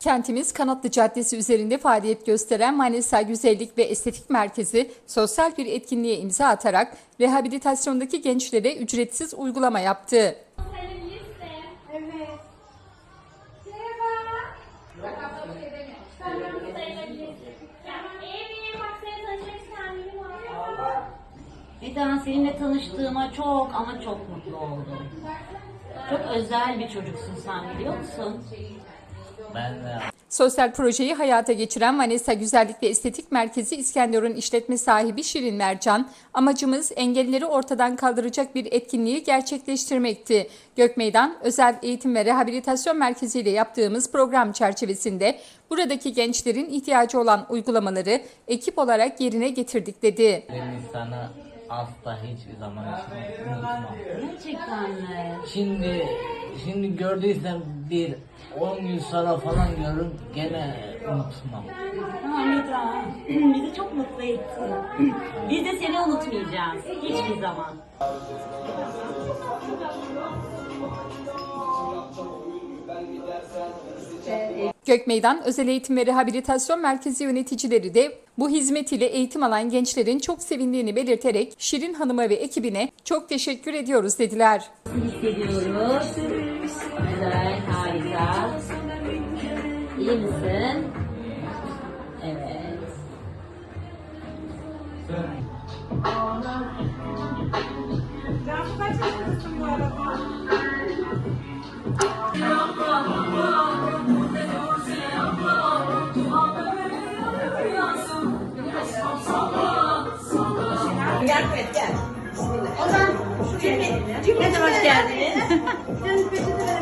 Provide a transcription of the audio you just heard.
Kentimiz Kanatlı Caddesi üzerinde faaliyet gösteren Manisa Güzellik ve Estetik Merkezi sosyal bir etkinliğe imza atarak rehabilitasyondaki gençlere ücretsiz uygulama yaptı. Eda seninle tanıştığıma çok ama çok mutlu oldum. Çok özel bir çocuksun sen biliyor musun? Ben de Sosyal projeyi hayata geçiren Manisa Güzellik ve Estetik Merkezi İskenderun işletme sahibi Şirin Mercan, amacımız engelleri ortadan kaldıracak bir etkinliği gerçekleştirmekti. Gökmeydan Özel Eğitim ve Rehabilitasyon Merkezi ile yaptığımız program çerçevesinde buradaki gençlerin ihtiyacı olan uygulamaları ekip olarak yerine getirdik dedi. insanı asla hiçbir zaman unutmam. Gerçekten mi? Şimdi şimdi gördüysem bir 10 gün sonra falan görürüm gene unutmam. Tamam Eda. Bizi çok mutlu ettin. Biz de seni unutmayacağız. Hiçbir zaman. Gökmeydan Özel Eğitim ve Rehabilitasyon Merkezi yöneticileri de bu hizmet ile eğitim alan gençlerin çok sevindiğini belirterek Şirin Hanım'a ve ekibine çok teşekkür ediyoruz dediler. Hissediyoruz. İyi misin? Evet. Cansu kaç yaşındasın bu arada? Ne hoş geldiniz.